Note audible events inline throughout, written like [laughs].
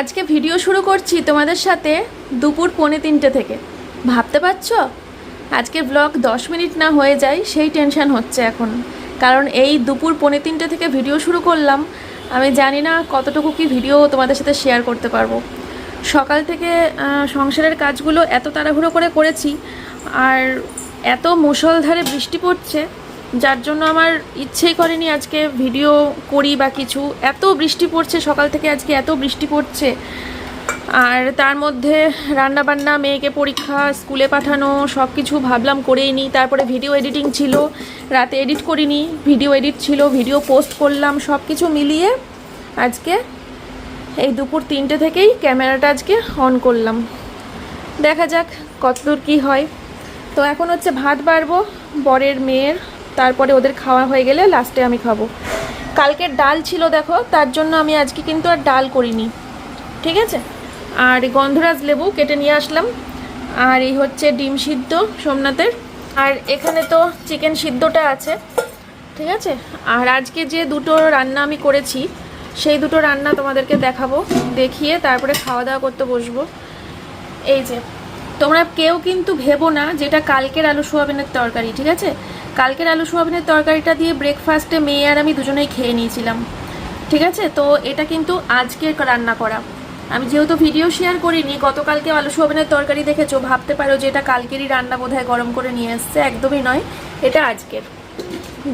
আজকে ভিডিও শুরু করছি তোমাদের সাথে দুপুর পৌনে তিনটে থেকে। ভাবতে পারছ? আজকে ব্লগ দশ মিনিট না হয়ে যায়, সেই টেনশন হচ্ছে এখন। কারণ এই দুপুর পৌনে তিনটে থেকে ভিডিও শুরু করলাম। আমি জানি না কতটুকু কি ভিডিও তোমাদের সাথে শেয়ার করতে পারব। সকাল থেকে সংসারের কাজগুলো এত তাড়াহুড়ো করে করেছি, আর এত মুষলধারে বৃষ্টি পড়ছে যার জন্য আমার ইচ্ছেই করেনি আজকে ভিডিও করি বা কিছু। এত বৃষ্টি পড়ছে, সকাল থেকে আজকে এত বৃষ্টি পড়ছে। আর তার মধ্যে রান্না বান্না মেয়েকে পরীক্ষা, স্কুলে পাঠানো সব কিছু ভাবলাম করেই নিই। তারপরে ভিডিও এডিটিং ছিল, রাতে এডিট করিনি। ভিডিও এডিট ছিল ভিডিও পোস্ট করলাম সব কিছু মিলিয়ে আজকে এই দুপুর তিনটে থেকেই ক্যামেরাটা আজকে অন করলাম। দেখা যাক কতদূর কী হয়। তো এখন হচ্ছে ভাত বাড়বো, বরের মেয়ের তারপরে ওদের খাওয়া হয়ে গেলে লাস্টে আমি খাব। কালকের ডাল ছিল দেখো, তার জন্য আমি আজকে কিন্তু আর ডাল করিনি। ঠিক আছে? আর গন্ধরাজ লেবু কেটে নিয়ে আসলাম। আর এই হচ্ছে ডিম সিদ্ধ সোমনাথের। আর এখানে তো চিকেন সিদ্ধটা আছে। ঠিক আছে? আর আজকে যে দুটো রান্না আমি করেছি, সেই দুটো রান্না তোমাদেরকে দেখাবো, দেখিয়ে তারপরে খাওয়া দাওয়া করতে বসবো। এই যে তোমরা কেউ কিন্তু ভেবো না যেটা কালকের আলু সোয়াবিনের তরকারি, ঠিক আছে? কালকের আলু সোয়াবিনের তরকারিটা দিয়ে ব্রেকফাস্টে মেয়ে আর আমি দুজনেই খেয়ে নিয়েছিলাম, ঠিক আছে? তো এটা কিন্তু আজকে রান্না করা। আমি যেহেতু ভিডিও শেয়ার করিনি গতকালকে আলু সোয়াবিনের তরকারি দেখেছ, ভাবতে পারো যে এটা কালকেরই রান্না বোধহয় গরম করে নিয়ে এসছে, একদমই নয়, এটা আজকের।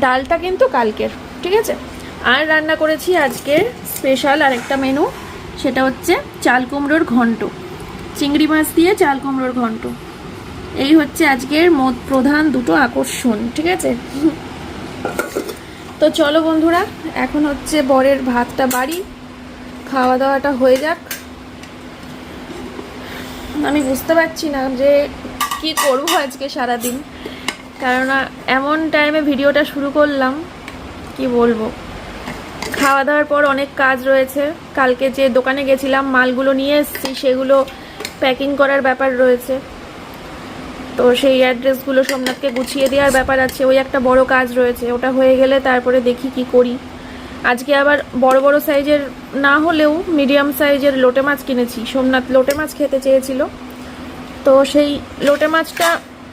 ডালটা কিন্তু কালকের, ঠিক আছে? আর রান্না করেছি আজকের স্পেশাল আরেকটা মেনু সেটা হচ্ছে চাল কুমড়োর ঘন্ট। চিংড়ি মাছ দিয়ে চাল কুমড়োর ঘন্ট। এই হচ্ছে আজকের মোট প্রধান দুটো আকর্ষণ, ঠিক আছে? তো চলো বন্ধুরা, এখন হচ্ছে বরের ভাতটা বাড়ি। খাওয়া দাওয়াটা হয়ে যাক। আমি বুঝতে পারছি না যে কি করব আজকে সারাদিন। কেননা এমন টাইমে ভিডিওটা শুরু করলাম, কি বলব? খাওয়া দাওয়ার পর অনেক কাজ রয়েছে। কালকে যে দোকানে গেছিলাম, মালগুলো নিয়ে এসেছি, সেগুলো প্যাকিং করার ব্যাপার রয়েছে। তো সেই অ্যাড্রেসগুলো সোমনাথকে গুছিয়ে দেওয়ার ব্যাপার আছে। ওই একটা বড় কাজ রয়েছে। ওটা হয়ে গেলে তারপরে দেখি কি করি। আজকে আবার বড় বড় সাইজের না হলেও মিডিয়াম সাইজের লোটে মাছ কিনেছি। সোমনাথ লোটে মাছ খেতে চেয়েছিল। তো সেই লোটে মাছটা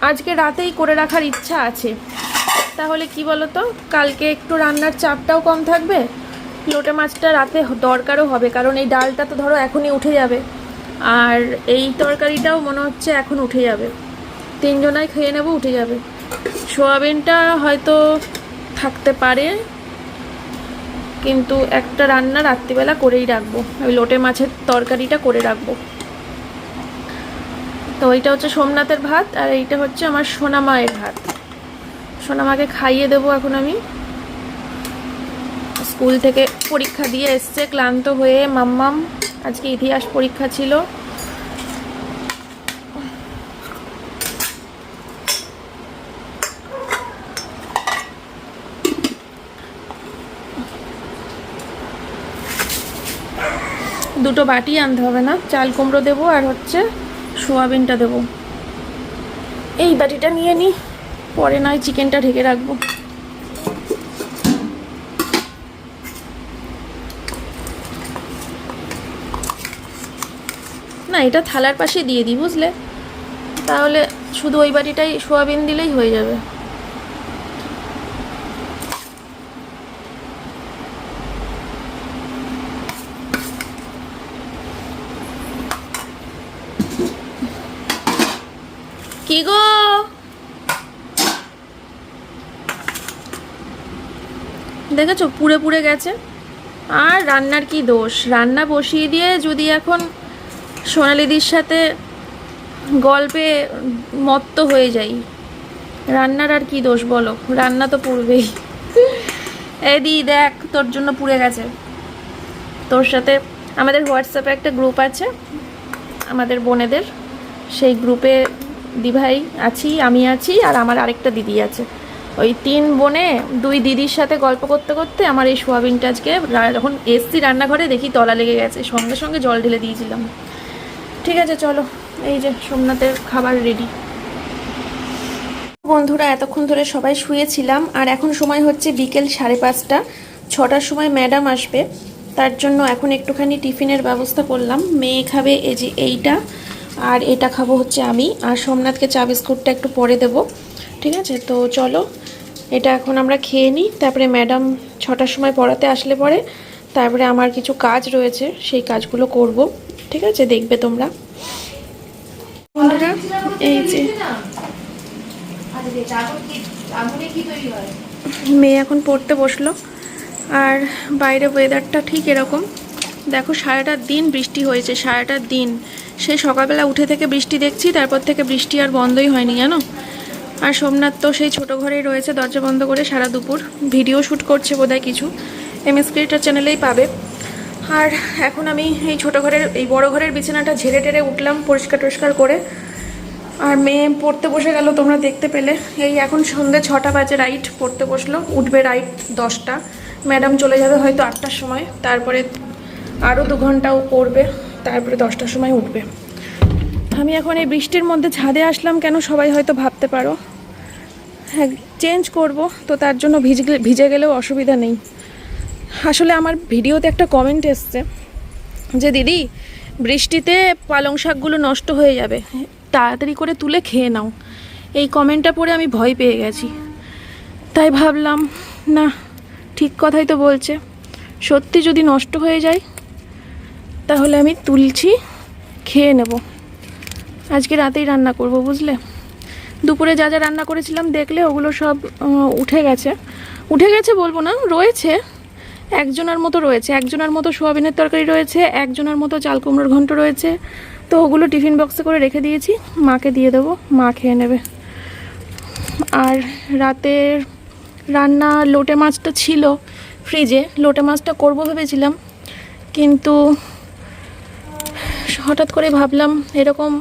আজকে রাতেই করে রাখার ইচ্ছা আছে। তাহলে কি বলতো? কালকে একটু রান্নার চাপটাও কম থাকবে। লোটে মাছটা রাতে দরকারও হবে। কারণ এই ডালটা তো ধরো এখনই উঠে যাবে। আর এই তরকারিটাও মনে হচ্ছে এখন উঠে যাবে। তিনজনাই খেয়ে নেব, উঠে যাবে। সোয়াবিনটা হয়তো থাকতে পারে, কিন্তু একটা রান্না রাত্রিবেলা করেই রাখব। ওই লোটে মাছের তরকারিটা করে রাখব। তো এইটা হচ্ছে সোমনাথের ভাত, আর এইটা হচ্ছে আমার সোনা মায়ের ভাত। সোনা মাকে খাইয়ে দেবো এখন আমি। স্কুল থেকে পরীক্ষা দিয়ে এসছে, ক্লান্ত হয়ে মাম্মাম আজকে ইতিহাস পরীক্ষা ছিল। দুটো বাটি আনতে হবে না, চাল কুমড়ো দেবো আর হচ্ছে সোয়াবিনটা দেবো। এই বাটিটা নিয়ে নিই পরে নয় চিকেনটা ঢেকে রাখব। না, এটা থালার পাশে দিয়ে দিই, বুঝলে? তাহলে শুধু ওই বাটিটাই সোয়াবিন দিলেই হয়ে যাবে। কি গো? দেখেছ, পুড়ে পুড়ে গেছে? আর রান্নার কি দোষ? রান্না বসিয়ে দিয়ে যদি এখন সোনালিদির সাথে গল্পে মত্ত হয়ে যাই। রান্নার আর কি দোষ বলো? রান্না তো পুড়বেই। এই দি, দেখ, তোর জন্য পুড়ে গেছে। তোর সাথে আমাদের হোয়াটসঅ্যাপে একটা গ্রুপ আছে, আমাদের বোনেদের। সেই গ্রুপে দিভাই আছি, আমি আছি, আর আমার আরেকটা দিদি আছে। ওই তিন বোনে দুই দিদির সাথে গল্প করতে করতে আমার এই সোয়াবিনটা আজকে যখন এসছি রান্নাঘরে, দেখি তলা লেগে গেছে। সঙ্গে সঙ্গে জল ঢেলে দিয়েছিলাম। ঠিক আছে, চলো। এই যে সোমনাথের খাবার রেডি বন্ধুরা, এতক্ষণ ধরে সবাই শুয়েছিলাম, আর এখন সময় হচ্ছে বিকেল সাড়ে পাঁচটা। ছটার সময় ম্যাডাম আসবে। তার জন্য এখন একটুখানি টিফিনের ব্যবস্থা করলাম। মেয়ে খাবে এই যে এইটা, আর এটা খাব হচ্ছে আমি। আর সোমনাথকে চা বিস্কুটটা একটু পরে দেবো। ঠিক আছে? তো চলো, এটা এখন আমরা খেয়ে নিই। তারপরে ম্যাডাম ছটার সময় পড়াতে আসলে পরে, তারপরে আমার কিছু কাজ রয়েছে, সেই কাজগুলো করব। ঠিক আছে? দেখবে তোমরা। এই যে মেয়ে এখন পড়তে বসল, আর বাইরে ওয়েদারটা ঠিক এরকম। দেখো, সারাটা দিন বৃষ্টি হয়েছে, সারাটা দিন। সেই সকালবেলা উঠে থেকে বৃষ্টি দেখছি, তারপর থেকে বৃষ্টি আর বন্ধই হয়নি, জানো? আর সোমনাথ তো সেই ছোট ঘরেই রয়েছে, দরজা বন্ধ করে সারা দুপুর। ভিডিও শ্যুট করছে বোধহয় কিছু। এম এস ক্রিয়েটার চ্যানেলেই পাবে। আর এখন আমি এই ছোটো ঘরের, এই বড় ঘরের বিছানাটা ঝেড়ে টেরে উঠলাম পরিষ্কার টরিষ্কার করে। আর মেয়ে পড়তে বসে গেল তোমরা দেখতে পেলে। এই এখন সন্ধ্যে ছটা বাজে, রাইট পড়তে বসল। উঠবে রাইট দশটা। ম্যাডাম চলে যাবে হয়তো আটটার সময়। তারপরে আরও দু ঘন্টাও পড়বে। তারপরে দশটার সময় উঠবে। আমি এখন এই বৃষ্টির মধ্যে ছাদে আসলাম কেন সবাই হয়তো ভাবতে পারো। হ্যাঁ চেঞ্জ করব। তো তার জন্য ভিজে ভিজে গেলেও অসুবিধা নেই। আসলে আমার ভিডিওতে একটা কমেন্ট এসছে যে, দিদি, বৃষ্টিতে পালং শাকগুলো নষ্ট হয়ে যাবে। তাড়াতাড়ি করে তুলে খেয়ে নাও। এই কমেন্টটা পড়ে আমি ভয় পেয়ে গেছি। তাই ভাবলাম, না, ঠিক কথাই তো বলছে। সত্যি যদি নষ্ট হয়ে যায়, তাহলে আমি তুলছি, খেয়ে নেব। আজকে রাতেই রান্না করব, বুঝলে? দুপুরে যা যা রান্না করেছিলাম, দেখলে ওগুলো সব উঠে গেছে। উঠে গেছে বলব না, রয়েছে। একজনের মতো রয়েছে, একজনের মতো সোয়াবিনের তরকারি রয়েছে, একজনের মতো চাল কুমড়োর ঘন্ট রয়েছে। তো ওগুলো টিফিন বক্সে করে রেখে দিয়েছি, মাকে দিয়ে দেবো, মা খেয়ে নেবে। আর রাতের রান্না লোটে মাছটা ছিল ফ্রিজে, লোটে মাছটা করব ভেবেছিলাম, কিন্তু হঠাৎ করে ভাবলাম, এরকম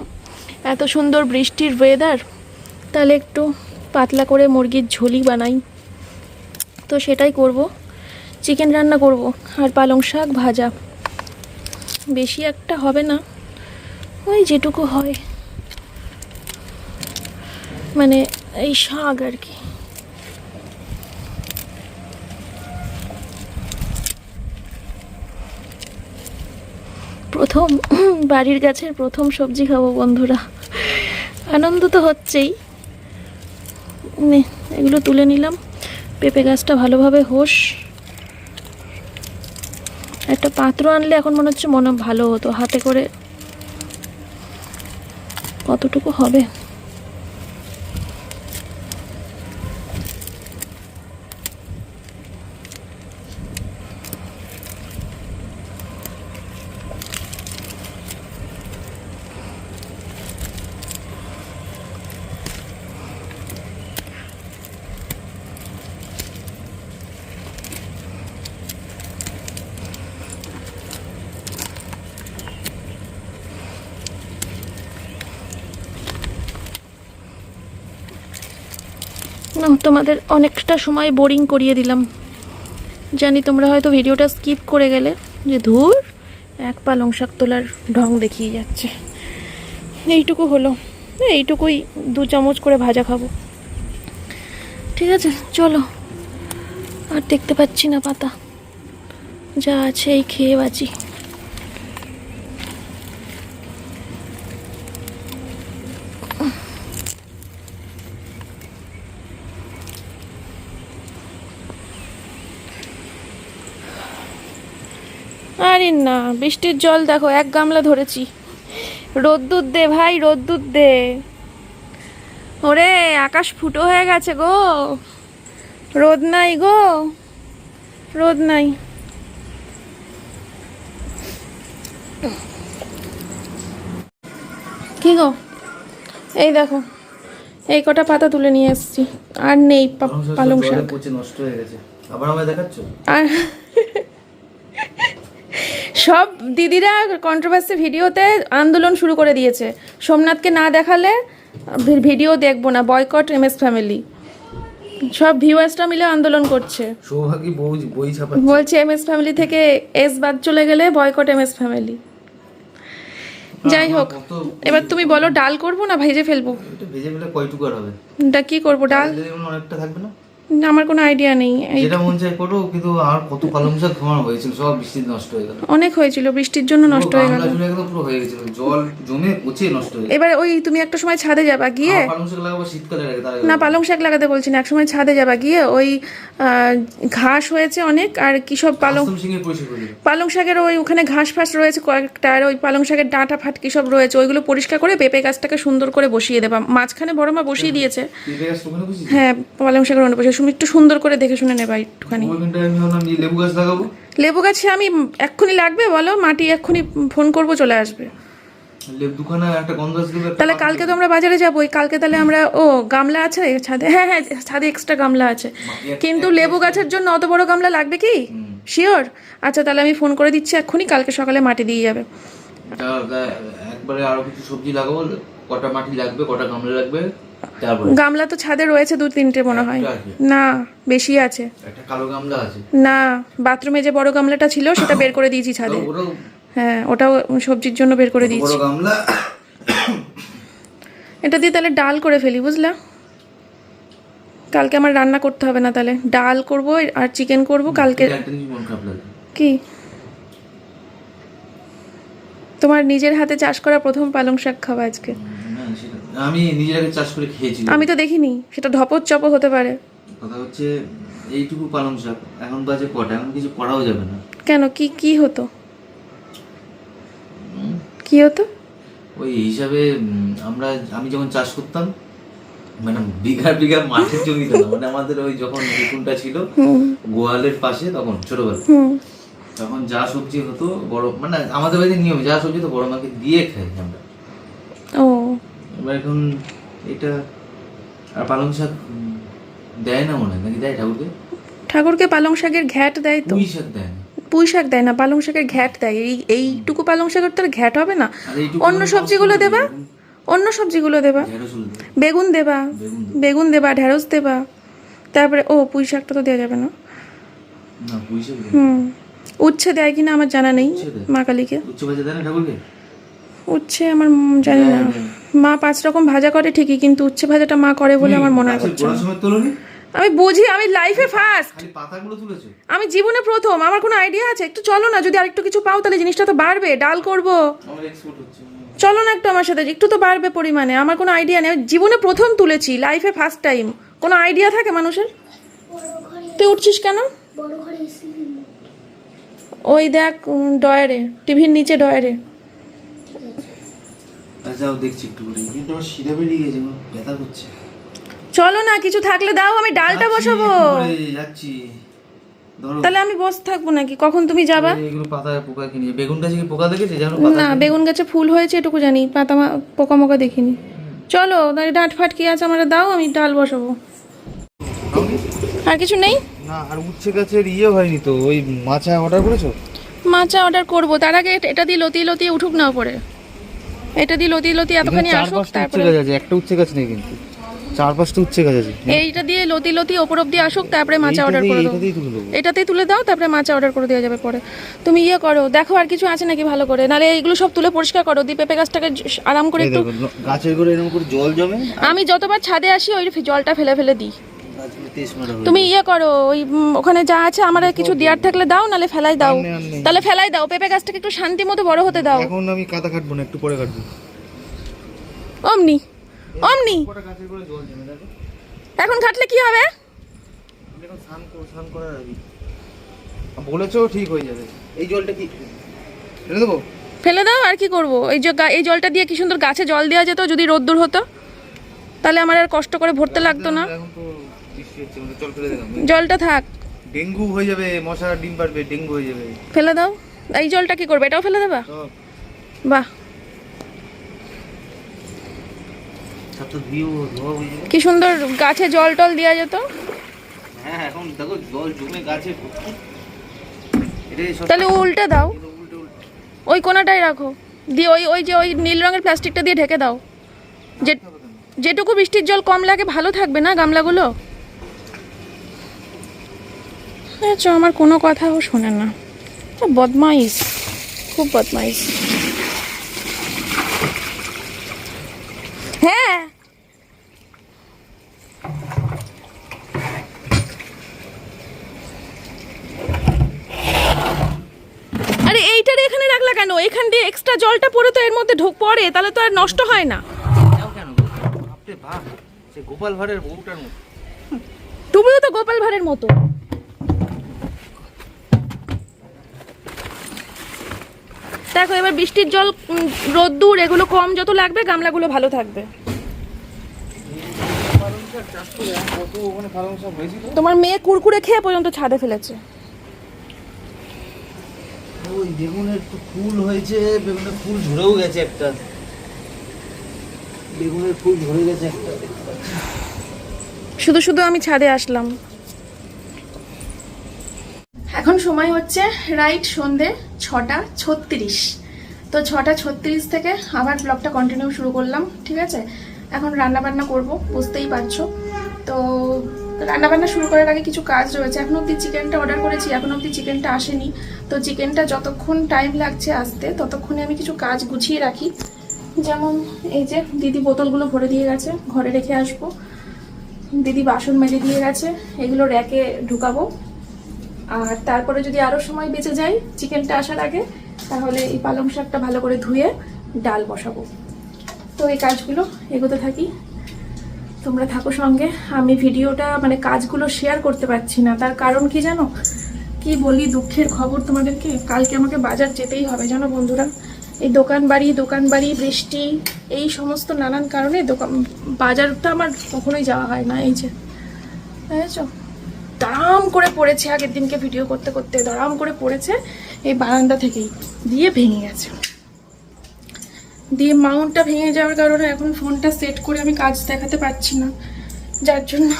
এত সুন্দর বৃষ্টির ওয়েদার তাহলে একটু পাতলা করে মুরগির ঝোলি বানাই। তো সেটাই করব। চিকেন রান্না করব আর পালং শাক ভাজা। বেশি একটা হবে না। ওই যেটুকু হয়। মানে এই শাক আর কি। প্রথম [clears throat] বাড়ির গাছের প্রথম সবজি খাব বন্ধুরা। আনন্দ তো হচ্ছেই। এগুলো তুলে নিলাম। পেঁপে গাছটা ভালোভাবে হোস। পাত্র আনলে এখন মনে হচ্ছে মনে ভালো হতো হাতে করে। কতটুকু হবে? তোমাদের অনেকটা সময় বোরিং করিয়ে দিলাম। জানি তোমরা হয়তো ভিডিওটা স্কিপ করে গেলে, যে ধুর, এক পালং শাক তোলার ঢং দেখিয়ে যাচ্ছে। এইটুকু হলো। এইটুকুই দু চামচ করে ভাজা খাব। ঠিক আছে, চলো। আর দেখতে পাচ্ছি না পাতা। যা আছে এই খেয়ে বাঁচি। আরে না বৃষ্টির জল দেখো এক গামলা ধরেছি। রোদ্দুর দে ভাই রোদ্দুর দে। ওরে আকাশ ফুটো হয়ে গেছে গো। রোদ নাই গো। রোদ নাই। কি গো? এই দেখো এই কটা পাতা তুলে নিয়ে এসেছি। আর নেই পালং শাক। নষ্ট হয়ে গেছে। আবার আমায় দেখাচ্ছ? আর সব দিদিরা কন্ট্রোভার্সি ভিডিওতে আন্দোলন শুরু করে দিয়েছে। সোমনাথকে না দেখালে ভিডিও দেখব না বয়কট এম এস ফ্যামিলি সব ভিউয়ার্সরা মিলে আন্দোলন করছে। সৌভাগী বই ছাপা বলছে এম এস ফ্যামিলি থেকে এস বাদ চলে গেলে বয়কট এম এস ফ্যামিলি যাই হোক এবার তুমি বলো ডাল করব না ভেজে ফেলব? এটা ভেজে ফেলে কয়টুকু হবে? এটা কি করব ডাল? অনেকটা থাকবে না? আমার কোনো আইডিয়া নেই। যেটা মন চায় করো কিন্তু আর কত পালং শাক খাওয়ানো হয়েছিল সব বৃষ্টিতে নষ্ট হয়ে গেল। অনেক হয়েছিল বৃষ্টির জন্য নষ্ট হয়ে গেল। পুরো হয়ে গেছিল জল জমে পচে নষ্ট হয়ে এবার ওই তুমি একটা সময় ছাদে যাবা গিয়ে পালং শাক লাগাবো শীতকালে না পালং শাক লাগাতে বলছি না এক সময় ছাদে যাবা গিয়ে ওই ঘাস হয়েছে অনেক আর কি সব পালং পালং শাকের ওই ওখানে ঘাস ফাস রয়েছে কয়েকটা আর ওই পালং শাকের ডাঁটা ফাটকি সব রয়েছে ওইগুলো পরিষ্কার করে পেঁপে গাছটাকে সুন্দর করে বসিয়ে দেবা। মাঝখানে বড় মা বসিয়ে দিয়েছে। ওখানে বুঝিস হ্যাঁ পালং শাকের অন্য তুমি একটু সুন্দর করে দেখে শুনে নেবা একটুখানি। লেবু গাছ লাগাবো। লেবু গাছে আমি এক্ষুনি লাগবে বলো? মাটি এক্ষুনি ফোন করব চলে আসবে। তাহলে কালকে তো আমরা বাজারে যাব কালকে তাহলে আমরা ও গামলা আছে? ছাদে হ্যাঁ হ্যাঁ ছাদে এক্সট্রা গামলা আছে। কিন্তু লেবু গাছের জন্য অত বড় গামলা লাগবে কি? শিওর আচ্ছা তাহলে আমি ফোন করে দিচ্ছি এক্ষুনি কালকে সকালে মাটি দিয়ে যাবে। একবারে আরও কিছু সবজি লাগাবো কটা মাটি লাগবে কটা গামলা লাগবে। গামলা তো ছাদে রয়েছে দু তিনটে মনে হয়। না বেশি আছে। না বাথরুমে যে বড় গামলাটা ছিল সেটা বের করে দিয়েছি ছাদে। হ্যাঁ ওটাও সবজির জন্য বের করে দিয়েছি। এটা দিয়ে তাহলে ডাল করে ফেলি বুঝলা? কালকে আমার রান্না করতে হবে না তাহলে। ডাল করব আর চিকেন করব কালকে। কি? তোমার নিজের হাতে চাষ করা প্রথম পালং শাক খাওয়া আজকে। আমি নিজের আগে চাষ করে খেয়েছি। আমি তো দেখিনি সেটা ধপর চপ হতে পারে। কথা হচ্ছে এইটুকু পালং শাক এখন বাজে কটা এখন কিছু করাও যাবে না। কেন? কি কি হতো? কি হতো? ওই হিসাবে আমরা আমি যখন চাষ করতাম মানে বিঘা বিঘা মাঠের জমিতে না মানে আমাদের ওই যখন বিপুলটা ছিল গোয়ালের পাশে তখন ছোটবেলা তখন যা সবজি হতো বড় মানে আমাদের বাড়িতে নিয়ম যা সবজি তো বড় মাকে দিয়ে খাই আমরা। এখন এটা আর পালং শাক দেয় না মনে হয়? নাকি দেয় ঠাকুরকে? ঠাকুরকে পালং শাকের ঘ্যাট দেয় তো। পুঁই শাক দেয় না? পুঁই শাক দেয় না পালং শাকের ঘ্যাট দেয়। এই এইটুকু পালং শাকের তো আর ঘ্যাট হবে না। অন্য সবজিগুলো দেবা? অন্য সবজিগুলো দেবা। বেগুন দেবা? বেগুন দেবা। ঢেঁড়স দেবা? তারপরে ও পুঁই শাকটা তো দেওয়া যাবে না। হুম। উচ্ছে দেয় কিনা আমার জানা নেই মা কালীকে। উচ্ছে আমার জানি না। মা পাঁচ রকম ভাজা করে ঠিকই কিন্তু উচ্ছে ভাজাটা মা করে বলে আমার মনে হচ্ছে তোলনি? আমি বুঝি আমি লাইফে ফার্স্ট খালি পাতাগুলো তুলেছো। আমি জীবনে প্রথম আমার কোনো আইডিয়া আছে? একটু চলো না যদি আরেকটু কিছু পাও তাহলে জিনিসটা তো বাড়বে ডাল করব। আমার এক্সপোর্ট হচ্ছে। চলো না একটু আমার সাথে একটু তো বাড়বে পরিমাণে আমার কোনো আইডিয়া নেই। জীবনে প্রথম তুলেছি লাইফে ফার্স্ট টাইম কোনো আইডিয়া থাকে মানুষের? তুই উঠছিস কেন? ওই দেখ ডয়ারে টিভির নিচে ডয়ারে দেখছি একটু করে। কিন্তু আমার শিরা বেরিয়ে গেছে ব্যথা করছে। চলো না কিছু থাকলে দাও আমি ডালটা বসাবো। যাচ্ছি। তাহলে আমি বসে থাকব নাকি? কখন তুমি যাবা? এগুলো পাতায় পোকা কিনে। বেগুন গাছে কি পোকা দেখেছে? জানো না বেগুন গাছে ফুল হয়েছে এটুকু জানি। পাতা পোকা মোকা দেখিনি। চলো তাহলে ডাঁট ফাট কি আছে আমার দাও আমি ডাল বসাবো। আর কিছু নেই? না আর উচ্ছে গাছের ইয়ে হয়নি তো ওই মাছা অর্ডার করেছ? মাচা অর্ডার করব। তার আগে এটা- দিয়ে লতিয়ে লতিয়ে উঠুক না উপরে এটা দিয়ে লতি লতি এতখানি আসুক তারপরে একটা উচ্ছে গাছ নেই কিন্তু? চার পাঁচটা উচ্ছে গাছ আছে এইটা দিয়ে লতি লতি ওপর অব্দি আসুক তারপরে মাচা অর্ডার করে দেবো। এটাতেই তুলে দাও তারপরে মাচা অর্ডার করে দেওয়া যাবে পরে। তুমি ইয়ে করো দেখো আর কিছু আছে নাকি ভালো করে। নালে এইগুলো সব তুলে পরিষ্কার করো দিয়ে পেঁপে গাছটাকে আরাম করে একটু গাছের করে এরকম করে জল জমে আমি যতবার ছাদে আসি ওই জলটা ফেলে ফেলে দিই। তুমি ইয়ে করো ওই ওখানে যা আছে আমার কিছু দেওয়ার থাকলে দাও নালে ফেলাই দাও। তাহলে ফেলাই দাও পেঁপে গাছটাকে একটু শান্তি মতো বড় হতে দাও। এখন আমি কাদা কাটবো না একটু পরে কাটবো। অমনি অমনি। এখন কাটলে কি হবে? বলেছ ঠিক হয়ে যাবে। এই জলটা কি? ফেলে দেবো? ফেলে দাও আর কি করব? এই যে এই জলটা দিয়ে কি সুন্দর গাছে জল দেওয়া যেত যদি রোদ্দুর হতো? তাহলে আমার আর কষ্ট করে ভরতে লাগতো না। জলটা থাক। ডেঙ্গু হয়ে যাবে মশা ডিম পারবে ডেঙ্গু হয়ে যাবে। ফেলে দাও। এই জলটা কি করবে? এটাও ফেলে দেবা? বাহ। কি সুন্দর গাছে জল টল দেওয়া যেত। হ্যাঁ তাহলে উল্টে দাও। ওই কোনাটাই রাখো। দিয়ে ওই ওই যে ওই নীল রঙের প্লাস্টিকটা দিয়ে ঢেকে দাও। যে যেটুকু বৃষ্টির জল কম লাগে ভালো থাকবে না গামলাগুলো? অথচ আমার কোনো কথাও শোনে না। বদমাইশ খুব বদমাইশ। হ্যাঁ। আরে এখানে রাখলা কেন? এখান দিয়ে এক্সট্রা জলটা পড়ে তো এর মধ্যে পড়ে তাহলে তো আর নষ্ট হয় না। তুমিও তো গোপাল ভাড়ের মতো। দেখো এবার বৃষ্টির জল রোদ্দুর এগুলো কম যত লাগবে গামলাগুলো ভালো থাকবে। তোমার মেয়ে কুরকুরে খেয়ে পর্যন্ত ছাদে ফেলেছে। ওই বেগুনের তো ফুল হয়েছে বেগুনের ফুল ঝরেও গেছে একটা। বেগুনের ফুল ঝরে গেছে একটা। শুধু শুধু আমি ছাদে আসলাম। এখন সময় হচ্ছে রাইট সন্ধে। ছটা ছত্রিশ। তো ছটা ছত্রিশ থেকে আবার ব্লগটা কন্টিনিউ শুরু করলাম, ঠিক আছে? এখন রান্না বান্না করব, বুঝতেই পারছ? তো রান্নাবান্না শুরু করার আগে কিছু কাজ রয়েছে। এখন অবধি চিকেনটা অর্ডার করেছি, এখন অবধি চিকেনটা আসেনি। তো চিকেনটা যতক্ষণ টাইম লাগছে আসতে, ততক্ষণে আমি কিছু কাজ গুছিয়ে রাখি। যেমন এই যে দিদি বোতলগুলো ভরে দিয়ে গেছে, ঘরে রেখে আসব। দিদি বাসন মেলে দিয়ে গেছে, এগুলো র্যাকে ঢুকাবো। আর তারপরে যদি আরও সময় বেঁচে যায় চিকেনটা আসার আগে, তাহলে এই পালং শাকটা ভালো করে ধুয়ে ডাল বসাবো। তো এই কাজগুলো এগোতে থাকি। তোমরা থাকো সঙ্গে। আমি ভিডিওটা মানে কাজগুলো শেয়ার করতে পারছি না। তার কারণ কি জানো? কি বলি দুঃখের খবর তোমাদেরকে? কালকে আমাকে বাজার যেতেই হবে, জানো বন্ধুরা? এই দোকান বাড়ি দোকান বাড়ি, বৃষ্টি, এই সমস্ত নানান কারণে দোকান, বাজারটা আমার কখনোই যাওয়া হয় না, এই যে। বুঝেছ? দাম করে পড়েছে আগের দিনকে ভিডিও করতে করতে দাম করে পড়েছে এই বারান্দা থেকেই, দিয়ে ভেঙে গেছে। দিয়ে মাউন্টটা ভেঙে যাওয়ার কারণে এখন ফোনটা সেট করে আমি কাজ দেখাতে পারছি না। যার জন্য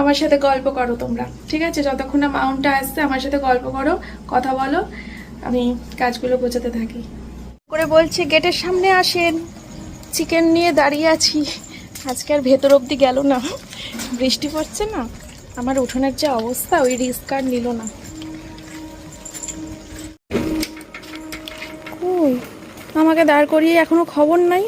আমার সাথে গল্প করো তোমরা, ঠিক আছে? যতক্ষণ না মাউন্টটা আসছে, আমার সাথে গল্প করো, কথা বলো, আমি কাজগুলো গোছাতে থাকি। করে বলছে, গেটের সামনে আসেন। চিকেন নিয়ে দাঁড়িয়ে আছি। আজকে আর ভেতর অবধি গেল না। বৃষ্টি পড়ছে না? আমার উঠোনের যে অবস্থা, ওই রিস্ক আর নিল না। আমাকে দাঁড় করিয়ে এখনও খবর নাই?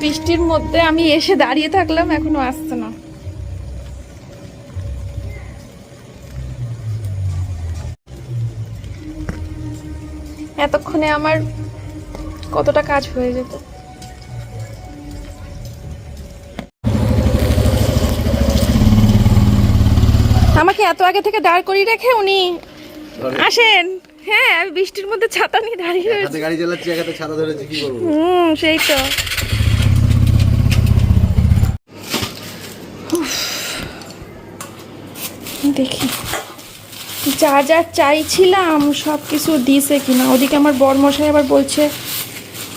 বৃষ্টির মধ্যে আমি এসে দাঁড়িয়ে থাকলাম, এখনও আসছে না। এতক্ষণে আমার কতটা কাজ হয়ে যেত। আমাকে এত আগে থেকে দাঁড় করিয়ে রেখে উনি আসেন। হ্যাঁ আমি বৃষ্টির মধ্যে ছাতা নিয়ে দাঁড়িয়ে রয়েছি। গাড়ি চালাচ্ছি এক হাতে ছাতা ধরেছি কি করব? হুম সেই তো। দেখি। যা যা চাইছিলাম সব কিছু দিছে কিনা। ওদিকে আমার বরমশাই আবার বলছে,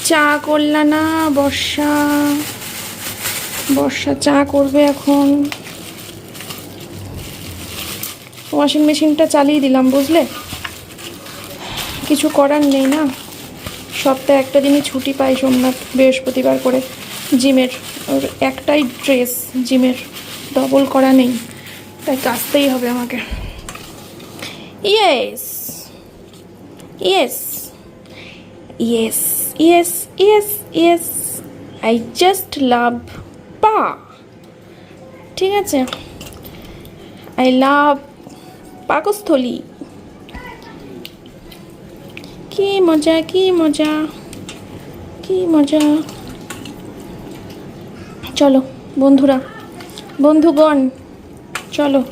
চা করলা না বর্ষা? বর্ষা চা করবে এখন। ওয়াশিং মেশিনটা চালিয়ে দিলাম, বুঝলে? কিছু করার নেই না। সপ্তাহে একটা দিনই ছুটি পাই সোমনাথ, বৃহস্পতিবার করে। জিমের, ওর একটাই ড্রেস, জিমের। ডবল করা নেই। তাই কাচতেই হবে আমাকে। Yes yes yes yes yes yes I just love পা ঠিক আছে? আই লাভ পাকস্থলী। কি মজা কি মজা কি মজা। চলো, বন্ধুরা, বন্ধুগণ, চলো।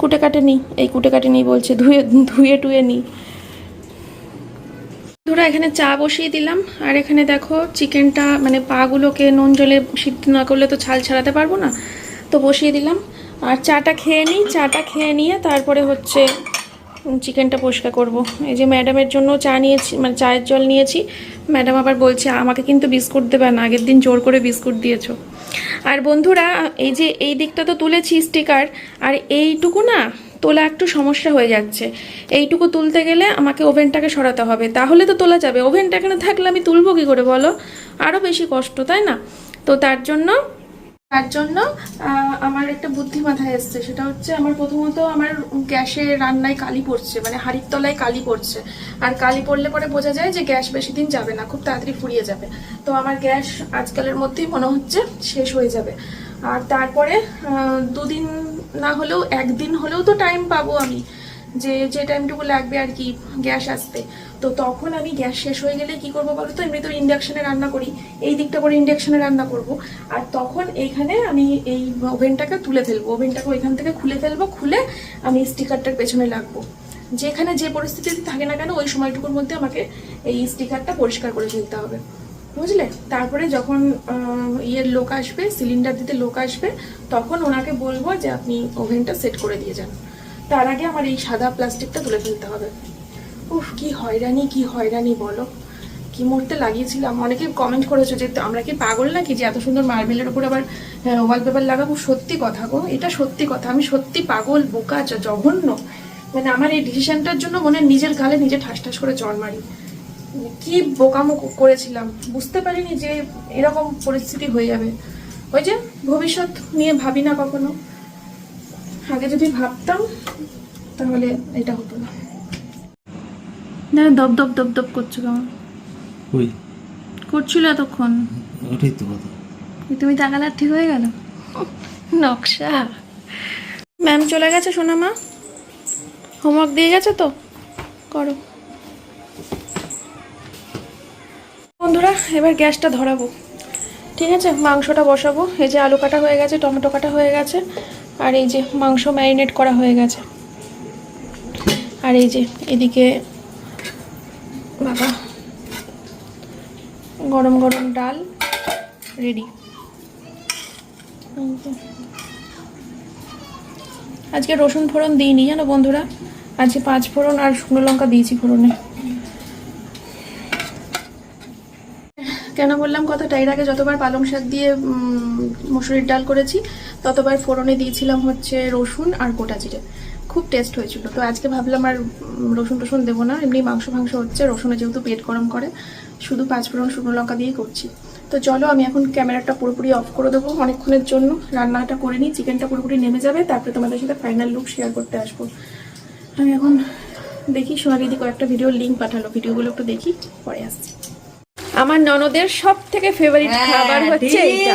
কুটে কাটে নিই এই কুটে কাটে নিই বলছে, ধুয়ে ধুয়ে টুয়ে নিই ধরো এখানে চা বসিয়ে দিলাম। আর এখানে দেখো, চিকেনটা মানে পাগুলোকে নুন জলে সিদ্ধ না করলে তো ছাল ছাড়াতে পারব না, তো বসিয়ে দিলাম। আর চাটা খেয়ে নিই চাটা খেয়ে নিয়ে তারপরে হচ্ছে চিকেনটা পরিষ্কার করব। এই যে ম্যাডামের জন্য চা নিয়েছি মানে চায়ের জল নিয়েছি। ম্যাডাম আবার বলছে, আমাকে কিন্তু বিস্কুট দেবে না, আগের দিন জোর করে বিস্কুট দিয়েছ। আর বন্ধুরা, এই যে এই দিকটা তো তুলেছি স্টিকার, আর এইটুকু না তোলা একটু সমস্যা হয়ে যাচ্ছে। এইটুকু তুলতে গেলে আমাকে ওভেনটাকে সরাতে হবে। তাহলে তো তোলা যাবে। ওভেনটা এখানে থাকলে আমি তুলবো কী করে বলো? আরও বেশি কষ্ট, তাই না? তো তার জন্য তার জন্য আমার একটা বুদ্ধি মাথায় এসছে। সেটা হচ্ছে আমার প্রথমত আমার গ্যাসে রান্নায় কালি পড়ছে মানে হাড়ির তলায় কালি পড়ছে। আর কালি পড়লে পরে বোঝা যায় যে গ্যাস বেশি দিন যাবে না, খুব তাড়াতাড়ি ফুরিয়ে যাবে। তো আমার গ্যাস আজকালের মধ্যেই মনে হচ্ছে শেষ হয়ে যাবে। আর তারপরে দুদিন না হলেও, একদিন হলেও তো টাইম পাবো আমি, যে যে টাইমটুকু লাগবে আর কি, গ্যাস আসতে। তো তখন আমি গ্যাস শেষ হয়ে গেলে কি করব বলো তো? এমনি তো ইন্ডাকশনে রান্না করি। এই দিকটা করে ইন্ডাকশানে রান্না করব। আর তখন এইখানে আমি এই ওভেনটাকে তুলে ফেলব। ওভেনটাকে ওইখান থেকে খুলে ফেলব, খুলে আমি স্টিকারটার পেছনে লাগবো। যেখানে যে পরিস্থিতিতে থাকে না কেন, ওই সময়টুকুর মধ্যে আমাকে এই স্টিকারটা পরিষ্কার করে ফেলতে হবে। বুঝলে? তারপরে যখন ইয়ের লোক আসবে সিলিন্ডার দিতে লোক আসবে, তখন ওনাকে বলব যে আপনি ওভেনটা সেট করে দিয়ে যান। তার আগে আমার এই সাদা প্লাস্টিকটা তুলে ফেলতে হবে। উফ, কি হয়রানি কি হয়রানি বলো। কি মরতে লাগিয়েছিলাম? অনেকে কমেন্ট করেছ যে আমরা কি পাগল নাকি যে এত সুন্দর মার্বেলের উপর আবার ওয়ালপেপার লাগাবো? সত্যি কথা গো, এটা সত্যি কথা। আমি সত্যি পাগল, বোকা জঘন্য। মানে আমার এই ডিসিশনটার জন্য মনে নিজের গালে নিজে ঠাস ঠাস করে চড় মারি। মানে কি বোকামো করেছিলাম? বুঝতে পারিনি যে এরকম পরিস্থিতি হয়ে যাবে। ওই যে ভবিষ্যৎ নিয়ে ভাবি না কখনো। আগে যদি ভাবতাম, তাহলে এটা হতো না। না দপ দপ দপ দপ করছ কেমন? ওই। করছিল এতক্ষণ? ওটাই তো কথা। তুমি তাকালে আর ঠিক হয়ে গেল? নকশা। ম্যাম চলে গেছে সোনামা? হোমওয়ার্ক দিয়ে গেছে তো? করো। বন্ধুরা এবার গ্যাসটা ধরাবো। ঠিক আছে? মাংসটা বসাবো। এই যে আলু কাটা হয়ে গেছে টমেটো কাটা হয়ে গেছে আর এই যে মাংস ম্যারিনেট করা হয়ে গেছে। আর এই যে এদিকে বাবা। গরম গরম ডাল, রেডি। আজকে রসুন ফোড়ন দিইনি, জানো বন্ধুরা? আজকে পাঁচ ফোড়ন আর শুকনো লঙ্কা দিয়েছি ফোড়নে। কেন বললাম কথাটা? এর আগে যতবার পালং শাক দিয়ে মসুরির ডাল করেছি, ততবার ফোড়নে দিয়েছিলাম হচ্ছে রসুন আর গোটা জিরে। খুব টেস্ট হয়েছিল। তো আজকে ভাবলাম আর রসুন টসুন দেবো না, এমনি মাংস ফাংস হচ্ছে, রসুনে যেহেতু পেট গরম করে, শুধু পাঁচ ফোড়ন শুকনো লঙ্কা দিয়েই করছি। তো চলো আমি এখন ক্যামেরাটা পুরোপুরি অফ করে দেবো অনেকক্ষণের জন্য। রান্নাটা করে নিই চিকেনটা পুরোপুরি নেমে যাবে, তারপরে তোমাদের সাথে ফাইনাল লুক শেয়ার করতে আসব। আমি এখন দেখি সোনালিদি কয়েকটা ভিডিওর লিঙ্ক পাঠালো ভিডিওগুলো একটু দেখি, পরে আসছি। আমার ননদের সব থেকে ফেভারিট হ্যাঁ, খাবার হচ্ছে এইটা।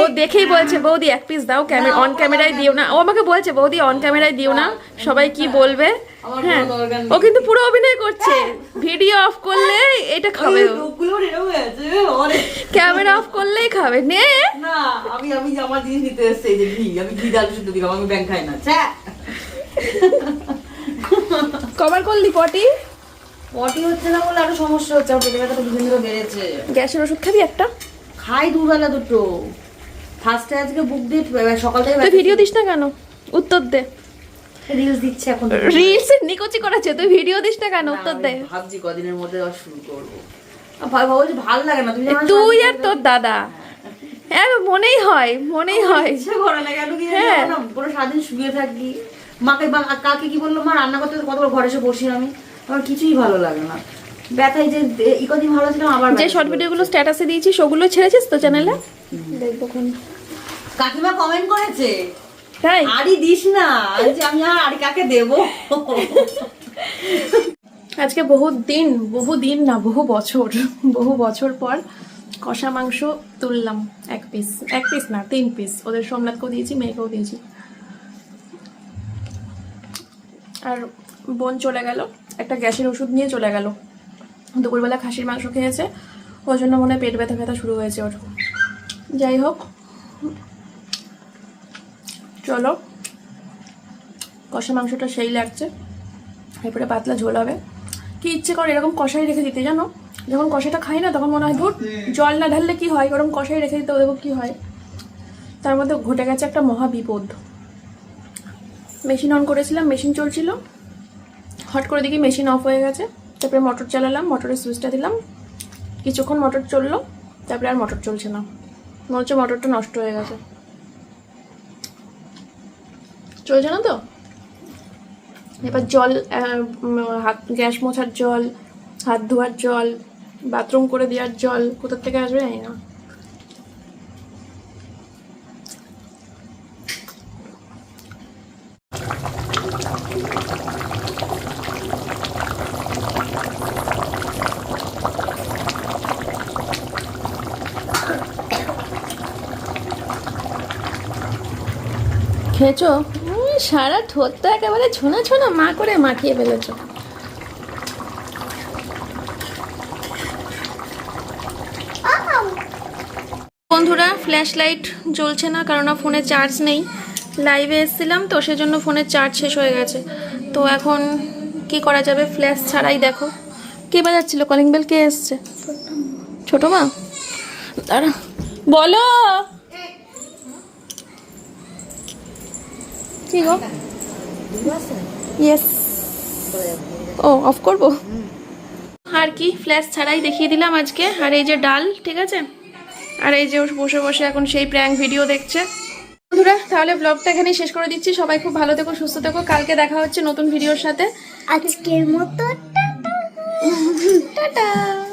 ও দেখেই বলছে বৌদি এক পিস দাও ক্যামেরা অন ক্যামেরায় দিও। না। ও আমাকে বলছে বৌদি অন ক্যামেরায় দিও না। সবাই কি বলবে? হ্যাঁ। দরকার নেই। ও কিন্তু পুরো অভিনয় করছে। ভিডিও অফ করলে এটা খাবে ক্যামেরা অফ করলেই খাবে। নে। না আমি আমি আমার জিনিস নিতে এসেছি যে ঘি। আমি ঘি ডাল শুধু দিলাম আমি ব্যাংক খাই না কভার করলি পটি? পটি হচ্ছে না বলে আরও সমস্যা হচ্ছে আমার পেটে ব্যথাটা দুদিন ধরে বেড়েছে। গ্যাসের ওষুধ খাবি একটা? খাই দুবেলা দুটো। ফার্স্টে আজকে বুক দিয়ে সকাল থেকে তুই ভিডিও দিস না কেন? উত্তর দে। রিলস দিচ্ছে এখন। রিলস নিকোচি করাচ্ছে তুই ভিডিও দিস না কেন? উত্তর দে। ভাবছি কদিনের মধ্যে শুরু করব। ভালো লাগে না তুই আর তোর দাদা। হ্যাঁ। মনেই হয় মনেই হয়। ইচ্ছে করে না কেন কি হ্যাঁ। পুরো সারাদিন শুয়ে থাকি। মাকে কাকে কি বলল মা রান্না করতে কতবার ঘরে এসে বসি আমি? আমার কিছুই ভালো লাগে না। ব্যথায় যে এই কদিন ভালো ছিলাম আবার যে শর্ট ভিডিওগুলো স্ট্যাটাসে দিয়েছিস ওগুলো ছেড়েছিস তো চ্যানেলে দেখব কোন কাকিমা কমেন্ট করেছে। তাই? আরি দিস না। আজ আমি আর আরি কাকে দেবো? আজকে বহু দিন বহু দিন না বহু বছর বহু বছর পর কষা মাংস তুললাম এক পিস এক পিস না তিন পিস ওদের সোমনাথকেও দিয়েছি মেয়েকেও দিয়েছি। আর বোন চলে গেল। একটা গ্যাসের ওষুধ নিয়ে চলে গেল। দুপুরবেলা খাসির মাংস খেয়েছে ওই জন্য মনে পেট ব্যথা ব্যথা শুরু হয়েছে ওর। যাই হোক, চলো। কষা মাংসটা সেই লাগছে। এরপরে পাতলা ঝোল হবে। কি ইচ্ছে করে এরকম কষাই রেখে দিতে জানো? যখন কষাটা খাই না, তখন মনে হয়, ধুর, জল না ঢাললে কি হয়? ওরকম কষাই রেখে দিতে দেখো কি হয়? তার মধ্যে ঘটে গেছে একটা মহা বিপদ মেশিন অন করেছিলাম, মেশিন চলছিল। হট করে দেখি মেশিন অফ হয়ে গেছে। তারপরে মোটর চালালাম মোটরের সুইচটা দিলাম। কিছুক্ষণ মোটর চলল, তারপরে আর মোটর চলছে না। মনে হচ্ছে মোটরটা নষ্ট হয়ে গেছে। চলছে না তো? এবার জল হাত, গ্যাস মোছার জল, হাত ধোয়ার জল বাথরুম করে দেওয়ার জল কোথার থেকে আসবে জানি না। খেয়েছো সারা ঠোঁট তো একেবারে ছোনা ছোনা মা করে মাখিয়ে ফেলেছো। বন্ধুরা ফ্ল্যাশ লাইট জ্বলছে না, কারণ ফোনে চার্জ নেই। লাইভে এসেছিলাম তো, সেজন্য ফোনের চার্জ শেষ হয়ে গেছে। তো এখন কি করা যাবে? ফ্ল্যাশ ছাড়াই দেখো। কে বাজাচ্ছিল? কলিং বেল কে এসছে? ছোটো মা? বলো! কি গো ইয়েস ও অফ করব আর কি ফ্ল্যাশ ছাড়াই দেখিয়ে দিলাম আজকে। আর এই যে ডাল ঠিক আছে? আর এই যে ও বসে বসে এখন সেই প্র্যাঙ্ক ভিডিও দেখছে। বন্ধুরা তাহলে ব্লগটা এখানেই শেষ করে দিচ্ছি। সবাই খুব ভালো থেকো সুস্থ থেকো। কালকে দেখা হচ্ছে নতুন ভিডিওর সাথে। আজকের মতো টাটা। [laughs]